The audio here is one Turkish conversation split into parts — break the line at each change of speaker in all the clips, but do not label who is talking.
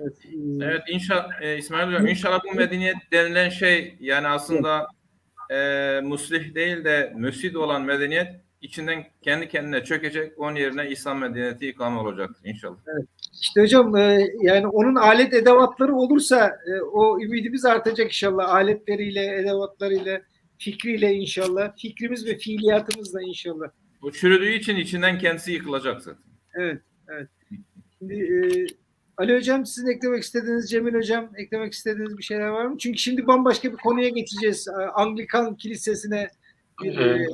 Evet, e,
Evet inşallah e, İsmail Hocam inşallah bu medeniyet denilen şey yani aslında e, muslih değil de müsid olan medeniyet içinden kendi kendine çökecek. Onun yerine İslam medeniyeti ikame olacaktır inşallah.
İşte hocam e, yani onun alet edevatları olursa e, o ümidimiz artacak inşallah. Aletleriyle, edevatlarıyla, fikriyle inşallah. Fikrimiz ve fiiliyatımızla inşallah.
Bu çürüdüğü için içinden kendisi yıkılacak zaten.
Evet, evet. Şimdi e, Ali Hocam sizin eklemek istediğiniz, Cemil Hocam eklemek istediğiniz bir şeyler var mı? Çünkü şimdi bambaşka bir konuya geçeceğiz. E, Anglikan Kilisesi'ne bir, e,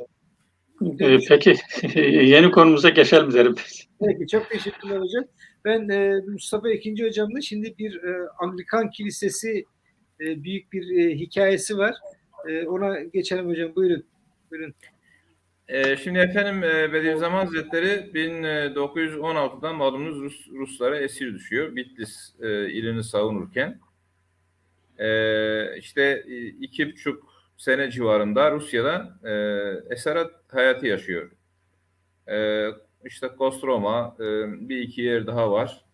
Ee, peki yeni konumuza geçelim derim.
Peki çok teşekkürler hocam. Ben e, Mustafa İkinci hocamla şimdi bir e, Anglikan Kilisesi e, büyük bir e, hikayesi var. E, ona geçelim hocam. Buyurun. Buyurun.
E, şimdi efendim e, Bediüzzaman Hazretleri 1916'dan malumunuz Rus, Ruslara esir düşüyor. Bitlis e, ilini savunurken. E, işte e, iki buçuk sene civarında Rusya'da e, esaret hayatı yaşıyor. E, işte Kostroma, e, bir iki yer daha var.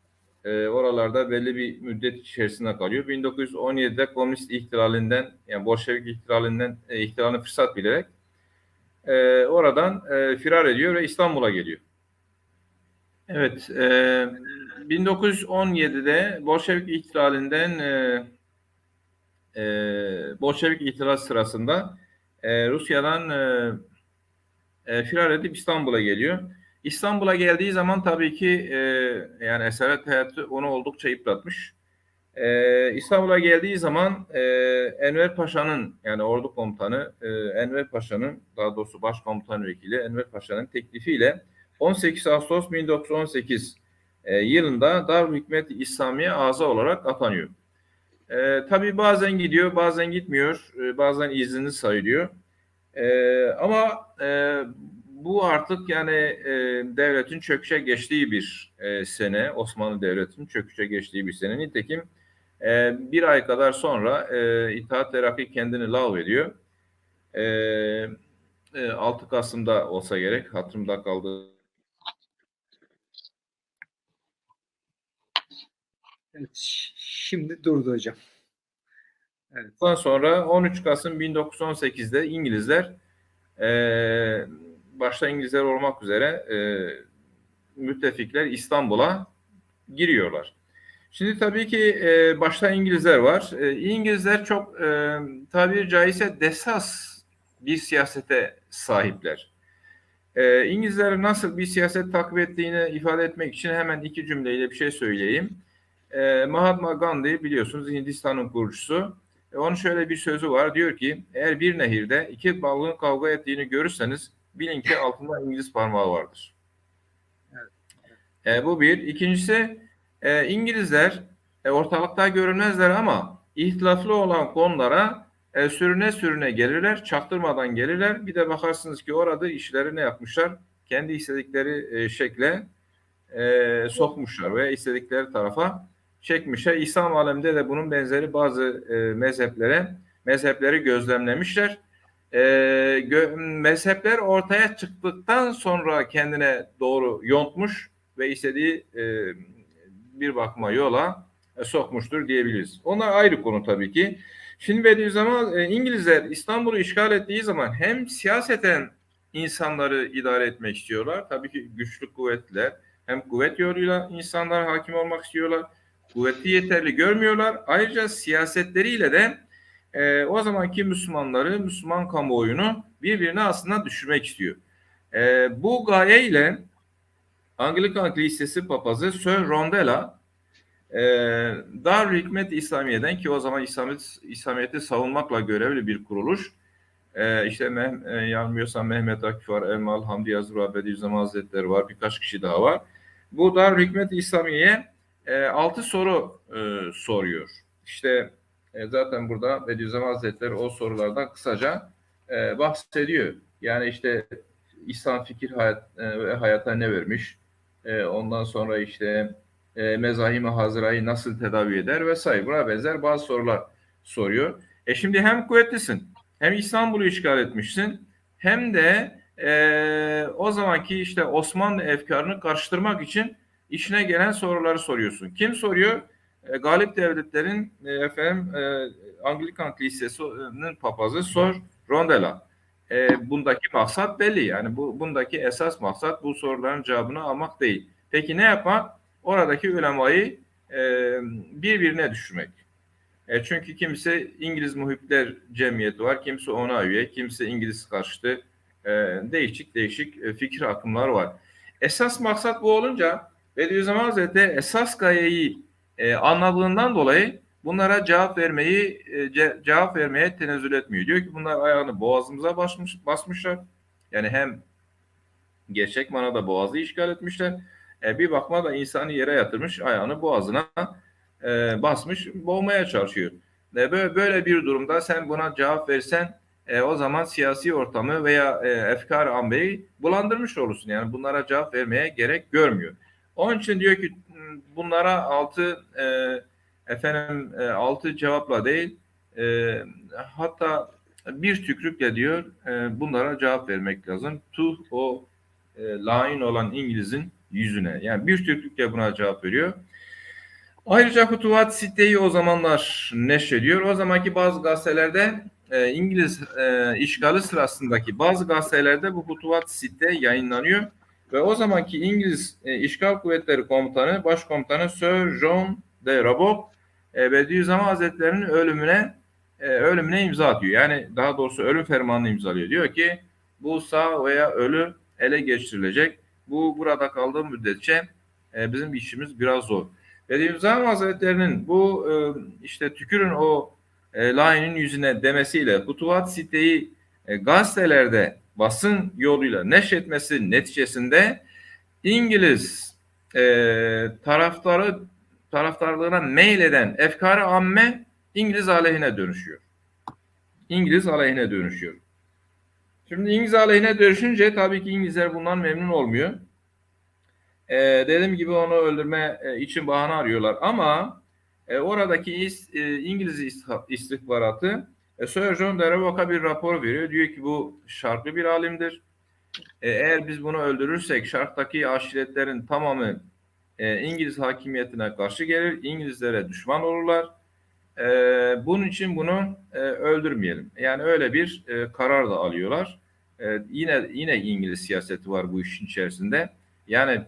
E, oralarda belli bir müddet içerisinde kalıyor. 1917'de komünist ihtilalinden, yani Bolşevik ihtilalinden, e, ihtilalini fırsat bilerek e, oradan e, firar ediyor ve İstanbul'a geliyor. Evet, e, 1917'de Bolşevik ihtilalinden e, e, Bolşevik ihtilal sırasında e, Rusya'dan e, e, firar edip İstanbul'a geliyor. İstanbul'a geldiği zaman tabii ki e, yani esaret hayatı onu oldukça yıpratmış. E, İstanbul'a geldiği zaman e, Enver Paşa'nın yani ordu komutanı e, Enver Paşa'nın daha doğrusu başkomutan vekili Enver Paşa'nın teklifiyle 18 Ağustos 1918 e, yılında Darül Hükmet İslamiye ağza olarak atanıyor. E, tabii bazen gidiyor, bazen gitmiyor, e, bazen iznini sayılıyor. E, ama e, bu artık yani e, devletin çöküşe geçtiği bir e, sene, Osmanlı Devleti'nin çöküşe geçtiği bir sene. Nitekim e, bir ay kadar sonra e, İttihat Terakki kendini lav ediyor. E, e, 6 Kasım'da olsa gerek, hatırımda kaldı.
Evet, şimdi durdu hocam. Evet.
Ondan sonra 13 Kasım 1918'de İngilizler e, başta İngilizler olmak üzere e, müttefikler İstanbul'a giriyorlar. Şimdi tabii ki e, başta İngilizler var. E, İngilizler çok e, tabiri caizse desas bir siyasete sahipler. E, İngilizler nasıl bir siyaset takip ettiğini ifade etmek için hemen iki cümleyle bir şey söyleyeyim. E, Mahatma Gandhi biliyorsunuz Hindistan'ın kurucusu. E, onun şöyle bir sözü var. Diyor ki eğer bir nehirde iki balığın kavga ettiğini görürseniz bilin ki altında İngiliz parmağı vardır. E, bu bir. İkincisi e, İngilizler e, ortalıkta görünmezler ama ihtilaflı olan konulara e, sürüne sürüne gelirler, çaktırmadan gelirler. Bir de bakarsınız ki orada işleri ne yapmışlar? Kendi istedikleri e, şekle e, sokmuşlar ve istedikleri tarafa çekmişler. İslam aleminde de bunun benzeri bazı e, mezheplere mezhepleri gözlemlemişler. E, gö- mezhepler ortaya çıktıktan sonra kendine doğru yontmuş ve istediği e, bir bakma yola e, sokmuştur diyebiliriz. Onlar ayrı konu tabii ki. Şimdi Bediüzzaman e, İngilizler İstanbul'u işgal ettiği zaman hem siyaseten insanları idare etmek istiyorlar. Tabii ki güçlü kuvvetler. Hem kuvvet yoluyla insanlar hakim olmak istiyorlar. Kuvveti yeterli görmüyorlar. Ayrıca siyasetleriyle de e, o zamanki Müslümanları, Müslüman kamuoyunu birbirine aslında düşürmek istiyor. E, bu gayeyle Anglikan Kilisesi papazı Sir Rondela e, Dar Hikmet İslamiye'den ki o zaman İslamiyet, İslamiyet'i savunmakla görevli bir kuruluş. E, işte Meh, e, yanılmıyorsam Mehmet Akif var, Elmal Hamdi Yazır Bediüzzaman Hazretleri var, birkaç kişi daha var. Bu Dar Hikmet İslamiye e, altı soru e, soruyor. İşte e, zaten burada Bediüzzaman Hazretleri o sorulardan kısaca e, bahsediyor. Yani işte İslam fikir hayat, e, hayata ne vermiş? E, ondan sonra işte e, mezahim-i hazırayı nasıl tedavi eder vesaire. Buna benzer bazı sorular soruyor. E şimdi hem kuvvetlisin, hem İstanbul'u işgal etmişsin, hem de e, o zamanki işte Osmanlı efkarını karıştırmak için işine gelen soruları soruyorsun. Kim soruyor? e, Galip Devletler'in e, efendim e, Anglikan Kilisesi'nin papazı Sor Rondela. E, bundaki maksat belli yani bu bundaki esas maksat bu soruların cevabını almak değil. Peki ne yapmak? Oradaki ulemayı e, birbirine düşürmek. E, çünkü kimse İngiliz muhipler cemiyeti var, kimse ona üye, kimse İngiliz karşıtı e, değişik değişik e, fikir akımları var. Esas maksat bu olunca Bediüzzaman Hazretleri esas gayeyi e, anladığından dolayı bunlara cevap vermeyi e, ce- cevap vermeye tenezzül etmiyor. Diyor ki bunlar ayağını boğazımıza basmış, basmışlar. Yani hem gerçek manada boğazı işgal etmişler. E, bir bakma da insanı yere yatırmış, ayağını boğazına e, basmış, boğmaya çalışıyor. E, böyle, böyle bir durumda sen buna cevap versen e, o zaman siyasi ortamı veya e, efkar ambeyi bulandırmış olursun. Yani bunlara cevap vermeye gerek görmüyor. Onun için diyor ki bunlara altı e, efendim e, altı cevapla değil e, hatta bir tükrükle diyor e, bunlara cevap vermek lazım. Tuh o e, lain olan İngiliz'in yüzüne. Yani bir tükrükle buna cevap veriyor. Ayrıca Hutuvat siteyi o zamanlar neşrediyor. O zamanki bazı gazetelerde e, İngiliz e, işgali sırasındaki bazı gazetelerde bu Hutuvat site yayınlanıyor. Ve o zamanki İngiliz e, işgal kuvvetleri komutanı, başkomutanı Sir John de Roebuck e, Bediüzzaman Hazretleri'nin ölümüne e, ölümüne imza atıyor. Yani daha doğrusu ölüm fermanını imzalıyor. Diyor ki bu sağ veya ölü ele geçirilecek. Bu burada kaldığı müddetçe e, bizim işimiz biraz zor. Bediüzzaman Hazretleri'nin bu e, işte tükürün o e, layinin yüzüne demesiyle Hutuvat siteyi e, gazetelerde basın yoluyla neşretmesi neticesinde İngiliz e, taraftarı taraftarlığına meyleden efkarı amme İngiliz aleyhine dönüşüyor. İngiliz aleyhine dönüşüyor. Şimdi İngiliz aleyhine dönüşünce tabii ki İngilizler bundan memnun olmuyor. E, dediğim gibi onu öldürme e, için bahane arıyorlar ama e, oradaki is, e, İngiliz ist- istihbaratı e, Sir John Derevok'a bir rapor veriyor. Diyor ki bu şarklı bir alimdir. E, eğer biz bunu öldürürsek şarktaki aşiretlerin tamamı e, İngiliz hakimiyetine karşı gelir. İngilizlere düşman olurlar. E, bunun için bunu e, öldürmeyelim. Yani öyle bir e, karar da alıyorlar. E, yine yine İngiliz siyaseti var bu işin içerisinde. Yani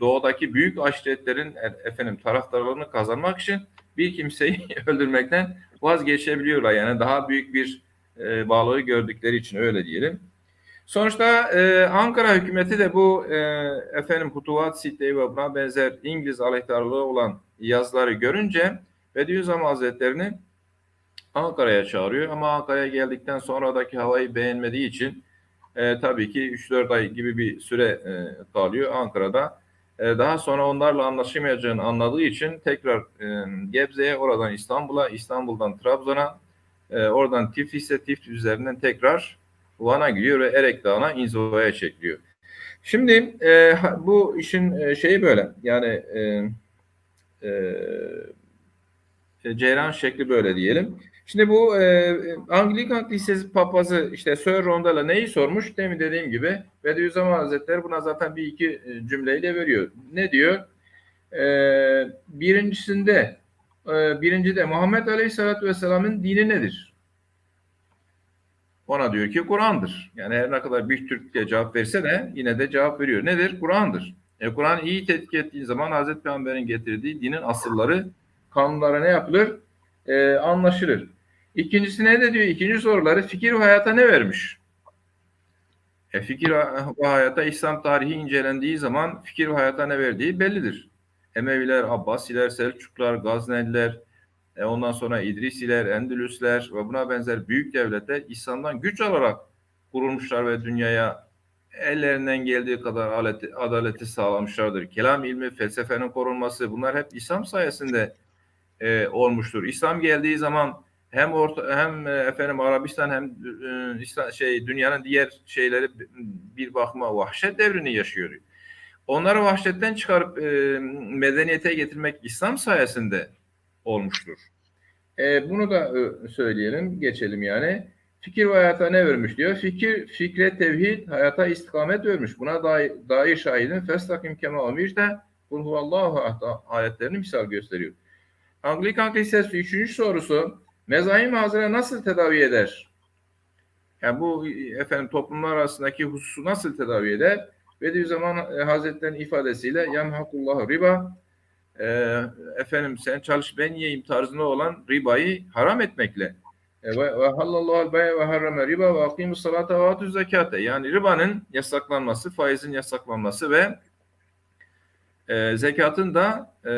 doğudaki büyük aşiretlerin e, efendim taraftarlarını kazanmak için bir kimseyi öldürmekten vazgeçebiliyorlar. Yani daha büyük bir e, bağlığı gördükleri için öyle diyelim. Sonuçta e, Ankara hükümeti de bu e, efendim Hutuvat Sitteyi ve buna benzer İngiliz aleyhtarlığı olan yazıları görünce Bediüzzaman Hazretleri'ni Ankara'ya çağırıyor. Ama Ankara'ya geldikten sonradaki havayı beğenmediği için e, tabii ki 3-4 ay gibi bir süre e, kalıyor Ankara'da. E, daha sonra onlarla anlaşamayacağını anladığı için tekrar e, Gebze'ye, oradan İstanbul'a, İstanbul'dan Trabzon'a, e, oradan Tiflis'e, Tiflis üzerinden tekrar Van'a gidiyor ve Erek Dağı'na inzivaya çekiliyor. Şimdi e, bu işin e, şeyi böyle yani e, e, ceyran şekli böyle diyelim. Şimdi bu e, Anglikan Lisesi papazı işte Sir Rondela neyi sormuş? Demin dediğim gibi Bediüzzaman Hazretleri buna zaten bir iki e, cümleyle veriyor. Ne diyor? E, birincisinde e, birincide Muhammed Aleyhisselatü Vesselam'ın dini nedir? Ona diyor ki Kur'an'dır. Yani her ne kadar bir Türkçe cevap verse de yine de cevap veriyor. Nedir? Kur'an'dır. E, Kur'an iyi tetkik ettiğin zaman Hazreti Peygamber'in getirdiği dinin asılları, kanunlara ne yapılır? E, anlaşılır. İkincisi ne de diyor? İkinci soruları fikir ve hayata ne vermiş? E, fikir ve hayata İslam tarihi incelendiği zaman fikir ve hayata ne verdiği bellidir. Emeviler, Abbasiler, Selçuklar, Gazneliler, e, ondan sonra İdrisiler, Endülüsler ve buna benzer büyük devletler İslam'dan güç alarak kurulmuşlar ve dünyaya ellerinden geldiği kadar adaleti, adaleti sağlamışlardır. Kelam ilmi, felsefenin korunması bunlar hep İslam sayesinde e, olmuştur. İslam geldiği zaman hem orta, hem e, efendim Arabistan hem e, şey dünyanın diğer şeyleri bir bakıma vahşet devrini yaşıyor. Onları vahşetten çıkarıp e, medeniyete getirmek İslam sayesinde olmuştur. E, bunu da e, söyleyelim, geçelim yani. Fikir ve hayata ne vermiş diyor? Fikir, fikre tevhid, hayata istikamet vermiş. Buna dair, dair şahidin festakim kema amirte kul huvallahu ayetlerini misal gösteriyor. Anglikan Kilisesi üçüncü sorusu mezahim hazire nasıl tedavi eder? Yani bu efendim toplumlar arasındaki hususu nasıl tedavi eder? Bediüzzaman e, Hazretleri'nin ifadesiyle yemhakullahu riba e, efendim sen çalış ben yiyeyim tarzında olan ribayı haram etmekle e, ve halallahu bey ve harrame riba ve akimus salata ve atuz zekate yani ribanın yasaklanması, faizin yasaklanması ve e, zekatın da e,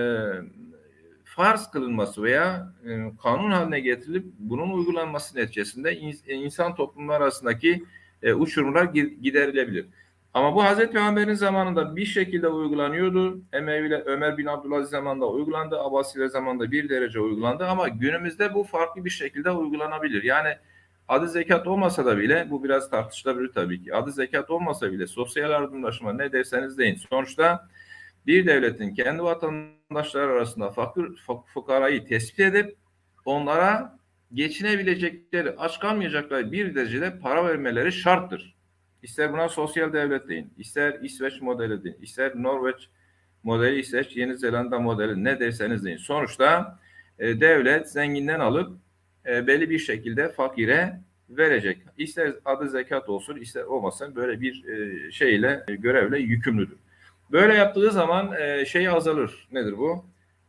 farz kılınması veya e, kanun haline getirilip bunun uygulanması neticesinde e, insan toplumlar arasındaki e, uçurumlar gi- giderilebilir. Ama bu Hazreti Peygamber'in zamanında bir şekilde uygulanıyordu. Emeviler, Ömer bin Abdülaziz zamanında uygulandı. Abbasiler zamanında bir derece uygulandı. Ama günümüzde bu farklı bir şekilde uygulanabilir. Yani adı zekat olmasa da bile bu biraz tartışılabilir tabii ki. Adı zekat olmasa bile sosyal yardımlaşma ne derseniz deyin. Sonuçta bir devletin kendi vatandaşları arasında fakir fuk- fukarayı tespit edip onlara geçinebilecekleri, aç kalmayacakları bir derecede para vermeleri şarttır. İster buna sosyal devlet deyin, ister İsveç modeli deyin, ister Norveç modeli, İsveç, Yeni Zelanda modeli ne derseniz deyin. Sonuçta e, devlet zenginden alıp e, belli bir şekilde fakire verecek. İster adı zekat olsun, ister olmasın böyle bir e, şeyle, e, görevle yükümlüdür. Böyle yaptığı zaman e, şey azalır. Nedir bu?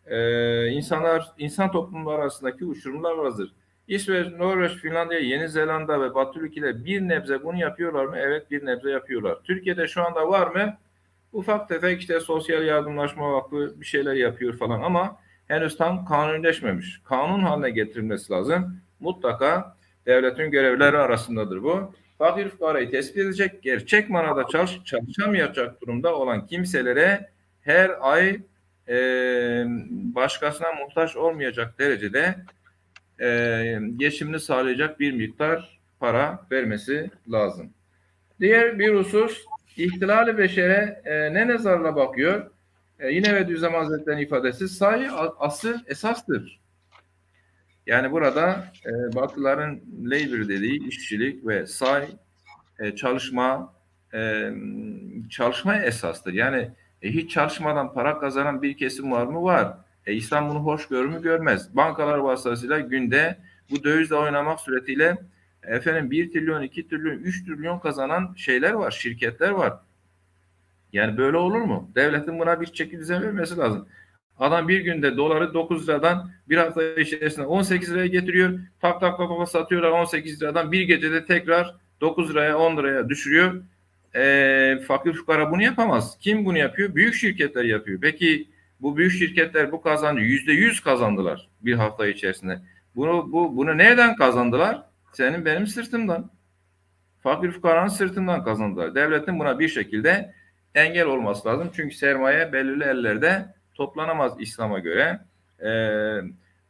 E, insanlar, insan toplumları arasındaki uçurumlar azalır. İsveç, Norveç, Finlandiya, Yeni Zelanda ve Batı ülkeler bir nebze bunu yapıyorlar mı? Evet bir nebze yapıyorlar. Türkiye'de şu anda var mı? Ufak tefek işte sosyal yardımlaşma vakfı bir şeyler yapıyor falan ama henüz tam kanunileşmemiş. Kanun haline getirilmesi lazım. Mutlaka devletin görevleri arasındadır bu. Fakir fukarayı tespit edecek, gerçek manada çalış, çalışamayacak durumda olan kimselere her ay e, başkasına muhtaç olmayacak derecede e, geçimini sağlayacak bir miktar para vermesi lazım. Diğer bir husus ihtilal-i beşere e, ne nazarla bakıyor? E, yine Bediüzzaman Hazretleri'nin ifadesi sayı asıl esastır. Yani burada e, Batılıların labor dediği işçilik ve say e, çalışma e, çalışma esastır. Yani e, hiç çalışmadan para kazanan bir kesim var mı? Var. E, İslam bunu hoş görür mü? Görmez. Bankalar vasıtasıyla günde bu dövizle oynamak suretiyle efendim 1 trilyon, 2 trilyon, 3 trilyon kazanan şeyler var, şirketler var. Yani böyle olur mu? Devletin buna bir çeki düzen vermesi lazım. Adam bir günde doları 9 liradan bir hafta içerisinde 18 liraya getiriyor. Tak tak tak tak satıyorlar 18 liradan bir gecede tekrar 9 liraya 10 liraya düşürüyor. E, fakir fukara bunu yapamaz. Kim bunu yapıyor? Büyük şirketler yapıyor. Peki bu büyük şirketler bu kazancı yüzde yüz kazandılar bir hafta içerisinde. Bunu bu bunu nereden kazandılar? Senin benim sırtımdan. Fakir fukaranın sırtından kazandılar. Devletin buna bir şekilde engel olması lazım. Çünkü sermaye belirli ellerde toplanamaz İslam'a göre. Ee,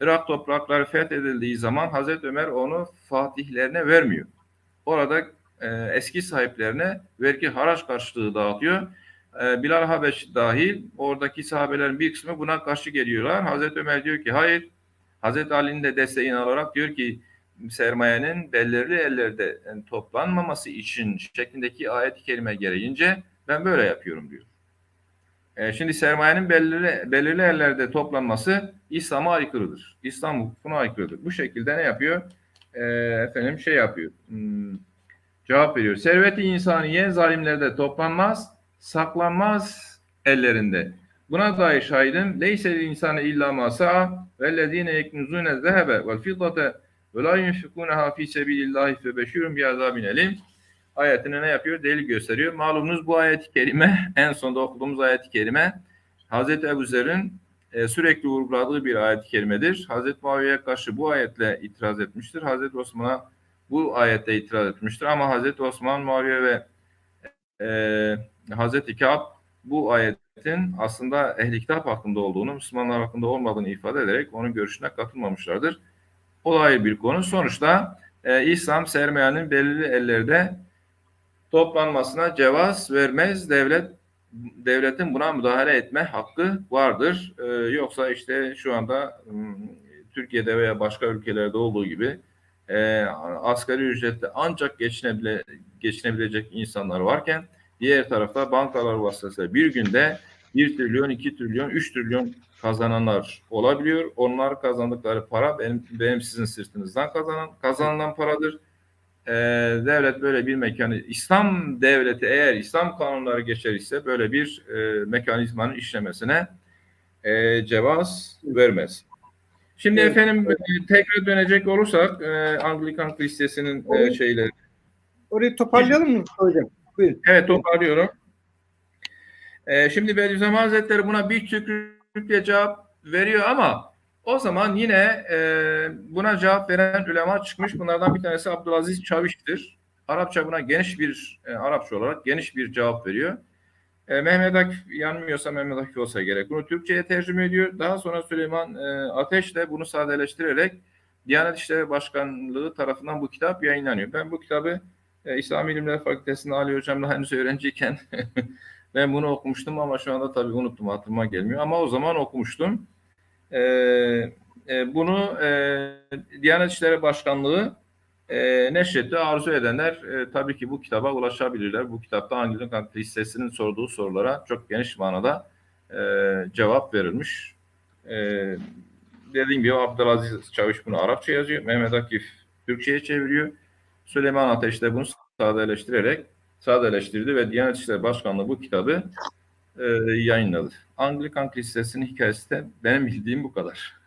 Irak toprakları fethedildiği zaman Hazreti Ömer onu fatihlerine vermiyor. Orada e, eski sahiplerine vergi haraç karşılığı dağıtıyor. E, Bilal Habeş dahil oradaki sahabelerin bir kısmı buna karşı geliyorlar. Hazreti Ömer diyor ki hayır. Hazreti Ali'nin de desteğini alarak diyor ki sermayenin belirli ellerde yani toplanmaması için şeklindeki ayet-i kerime gereğince ben böyle yapıyorum diyor. E, şimdi sermayenin belirli, belirli yerlerde toplanması İslam'a aykırıdır. İslam hukukuna aykırıdır. Bu şekilde ne yapıyor? E, efendim şey yapıyor. Hmm, cevap veriyor. Serveti insaniye zalimlerde toplanmaz, saklanmaz ellerinde. Buna dair şahidim. Leyse insane illa ma sa'a vellezine yeknuzune zehebe vel fiddate ve la yunfikunaha fi sebilillahi fe beşirun bi azabin elim ayetine ne yapıyor? Delil gösteriyor. Malumunuz bu ayet-i kerime en sonda okuduğumuz ayet-i kerime Hazreti Ebu Zer'in e, sürekli vurguladığı bir ayet-i kerimedir. Hazreti Muaviye'ye karşı bu ayetle itiraz etmiştir. Hazreti Osman'a bu ayette itiraz etmiştir. Ama Hazreti Osman, Muaviye ve e, Hazreti Kâb bu ayetin aslında ehli kitap hakkında olduğunu, Müslümanlar hakkında olmadığını ifade ederek onun görüşüne katılmamışlardır. O da ayrı bir konu. Sonuçta e, İslam sermayenin belirli ellerde toplanmasına cevaz vermez. Devlet devletin buna müdahale etme hakkı vardır. Ee, yoksa işte şu anda Türkiye'de veya başka ülkelerde olduğu gibi e, asgari ücretle ancak geçinebile, geçinebilecek insanlar varken diğer tarafta bankalar vasıtasıyla bir günde 1 trilyon, 2 trilyon, 3 trilyon kazananlar olabiliyor. Onlar kazandıkları para benim, benim sizin sırtınızdan kazanan kazanılan paradır. Ee, devlet böyle bir mekanı İslam devleti eğer İslam kanunları geçer ise böyle bir e, mekanizmanın işlemesine e, cevaz vermez. Şimdi
Evet.
efendim e, tekrar dönecek olursak e, Anglikan Kilisesi'nin e, şeyleri
Orayı toparlayalım mı hocam? Buyurun.
Evet toparlıyorum. Ee, şimdi Bediüzzaman Hazretleri buna bir tükürükle cevap veriyor ama o zaman yine e, buna cevap veren ulema çıkmış. Bunlardan bir tanesi Abdülaziz Çaviş'tir. Arapça buna geniş bir e, Arapça olarak geniş bir cevap veriyor. E, Mehmet Akif yanmıyorsa Mehmet Akif olsa gerek. Bunu Türkçe'ye tercüme ediyor. Daha sonra Süleyman e, Ateş de bunu sadeleştirerek Diyanet İşleri Başkanlığı tarafından bu kitap yayınlanıyor. Ben bu kitabı e, İslam İlimler Fakültesi'nde Ali Hocam'la henüz öğrenciyken ben bunu okumuştum ama şu anda tabii unuttum hatırıma gelmiyor. Ama o zaman okumuştum. E, e, bunu e, Diyanet İşleri Başkanlığı e, neşretti. Arzu edenler e, tabii ki bu kitaba ulaşabilirler. Bu kitapta Anglikan Lisesi'nin sorduğu sorulara çok geniş manada e, cevap verilmiş. E, dediğim gibi Abdülaziz Çavuş bunu Arapça yazıyor. Mehmet Akif Türkçe'ye çeviriyor. Süleyman Ateş de bunu sadeleştirerek sadeleştirdi ve Diyanet İşleri Başkanlığı bu kitabı e, yayınladı. Anglikan Kilisesi'nin hikayesi de benim bildiğim bu kadar.